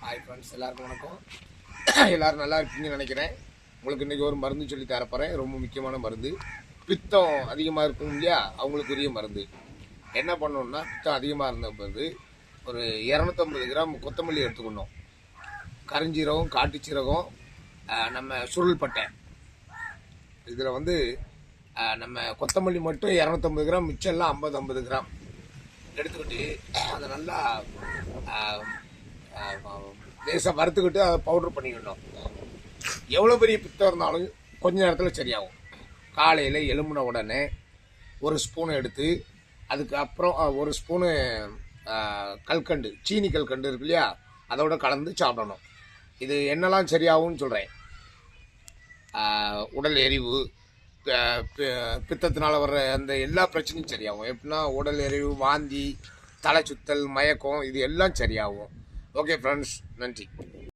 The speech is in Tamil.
ஹாய் ஃப்ரெண்ட்ஸ் எல்லாருக்கும் வணக்கம். எல்லாரும் நல்லா இருக்கீங்கன்னு நினைக்கிறேன். உங்களுக்கு இன்றைக்கி ஒரு மருந்து சொல்லி தரப்போகிறேன் ரொம்ப முக்கியமான மருந்து. பித்தம் அதிகமாக இருக்கும் இல்லையா? அவங்களுக்குரிய மருந்து. என்ன பண்ணணும்னா பித்தம் அதிகமாக இருந்த பிறகு ஒரு இரநூத்தம்பது கிராம் கொத்தமல்லி எடுத்துக்கணும். கருஞ்சீரகம் காட்டு சீரகம் நம்ம சுருள் பட்டை. இதில் வந்து நம்ம கொத்தமல்லி மட்டும் இரநூத்தம்பது கிராம் மிச்சம் எல்லாம் ஐம்பது ஐம்பது கிராம். எடுத்துக்கிட்டு அதை நல்லா லேசாக வறுத்துக்கிட்டு அதை பவுடர் பண்ணிக்கணும். எவ்வளோ பெரிய பித்தம் இருந்தாலும் கொஞ்ச நேரத்தில் சரியாகும். காலையில் எலும்புன உடனே ஒரு ஸ்பூன் எடுத்து அதுக்கப்புறம் ஒரு ஸ்பூனு கல்கண்டு சீனி கல்கண்டு இருக்கு இல்லையா? அதோட கலந்து சாப்பிடணும். இது என்னெல்லாம் சரியாகும்னு சொல்கிறேன் உடல் எரிவு பித்தத்தினால் வர்ற அந்த எல்லா பிரச்சனையும் சரியாகும். எப்படின்னா உடல் எரிவு வாந்தி தலை சுத்தல் மயக்கம் இது எல்லாம் சரியாகும். ஓகே ஃப்ரெண்ட்ஸ் நன்றி